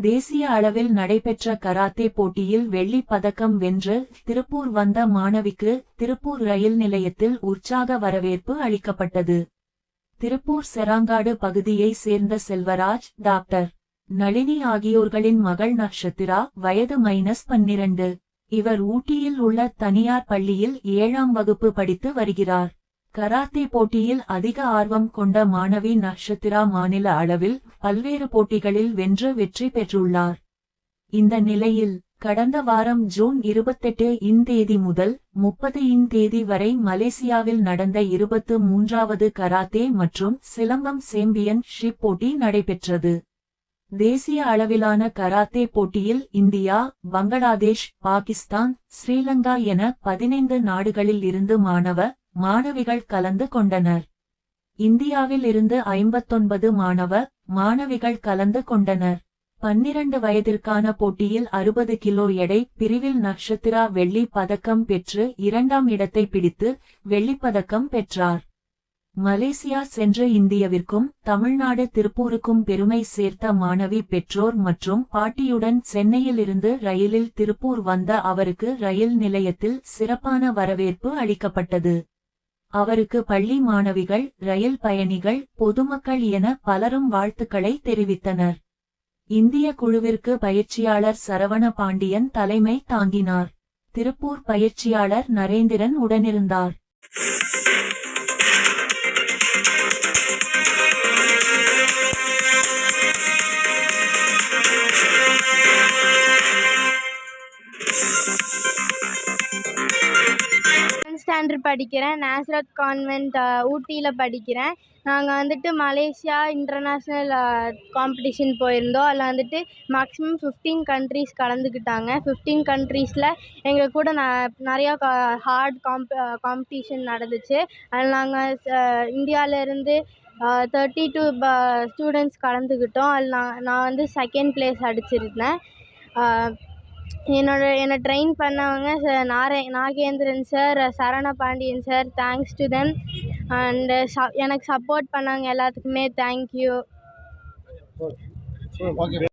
தேசிய அளவில் நடைபெற்ற கராத்தே போட்டியில் வெள்ளிப் பதக்கம் வென்று திருப்பூர் வந்த மாணவிக்கு திருப்பூர் ரயில் நிலையத்தில் உற்சாக வரவேற்பு அளிக்கப்பட்டது. திருப்பூர் செராங்காடு பகுதியை சேர்ந்த செல்வராஜ் டாக்டர். நளினி ஆகியோர்களின் மகள் நக்ஷத்திரா வயது மைனஸ் பன்னிரண்டு. இவர் ஊட்டியில் உள்ள தனியார் பள்ளியில் ஏழாம் வகுப்பு படித்து வருகிறார். கராத்தே போட்டியில் அதிக ஆர்வம் கொண்ட மாணவி நக்ஷத்திரா மாநில அளவில் பல்வேறு போட்டிகளில் வென்று வெற்றி பெற்றுள்ளார். இந்த நிலையில் கடந்த வாரம் ஜூன் இருபத்தெட்டு இன் தேதி முதல் முப்பது இன் தேதி வரை மலேசியாவில் நடந்த இருபத்து மூன்றாவது கராத்தே மற்றும் சிலம்பம் சேம்பியன் ஷிப் போட்டி நடைபெற்றது. தேசிய அளவிலான கராத்தே போட்டியில் இந்தியா பங்களாதேஷ் பாகிஸ்தான் ஸ்ரீலங்கா என பதினைந்து நாடுகளில் இருந்து மாணவ மாணவிகள் கலந்து கொண்டனர். இந்தியாவில் இருந்து ஐம்பத்தொன்பது மாணவ மாணவிகள் கலந்து கொண்டனர். பன்னிரண்டு வயதிற்கான போட்டியில் அறுபது கிலோ எடை பிரிவில் நக்ஷத்திரா வெள்ளி பதக்கம் பெற்று இரண்டாம் இடத்தை பிடித்து வெள்ளிப்பதக்கம் பெற்றார். மலேசியா சென்ற இந்தியவிற்கும் தமிழ்நாடு திருப்பூருக்கும் பெருமை சேர்த்த மாணவி பெற்றோர் மற்றும் பாட்டியுடன் சென்னையிலிருந்து ரயிலில் திருப்பூர் வந்த அவருக்கு ரயில் நிலையத்தில் சிறப்பான வரவேற்பு அளிக்கப்பட்டது. அவருக்கு பள்ளி மாணவிகள் ரயில் பயணிகள் பொதுமக்கள் என பலரும் வாழ்த்துக்களை தெரிவித்தனர். இந்திய குழுவிற்கு பயிற்சியாளர் சரவண பாண்டியன் தலைமை தாங்கினார். திருப்பூர் பயிற்சியாளர் நரேந்திரன் உடனிருந்தார். ஸ்டாண்டர்ட் படிக்கிறேன் நேசரத் கான்வென்ட் ஊட்டியில் படிக்கிறேன். நாங்கள் வந்துட்டு மலேசியா இன்டர்நேஷ்னல் காம்படிஷன் போயிருந்தோம். அதில் வந்துட்டு மேக்ஸிமம் ஃபிஃப்டீன் கண்ட்ரீஸ் கலந்துக்கிட்டாங்க. ஃபிஃப்டீன் கண்ட்ரீஸில் எங்கள் கூட ந நிறையா கா ஹார்ட் காம்ப் காம்படிஷன் நடந்துச்சு. அதில் நாங்கள் இந்தியாவிலேருந்து தேர்ட்டி டூ ப ஸ்டூடெண்ட்ஸ் கலந்துக்கிட்டோம். அதில் நான் நான் வந்து செகண்ட் ப்ளேஸ் அடிச்சிருந்தேன். என்னோட என்னை ட்ரெயின் பண்ணவங்க sir Nagendran sir Saravana Pandian sir thanks to them and ச எனக்கு சப்போர்ட் பண்ணவங்க எல்லாத்துக்குமே தேங்க்யூ ஓகே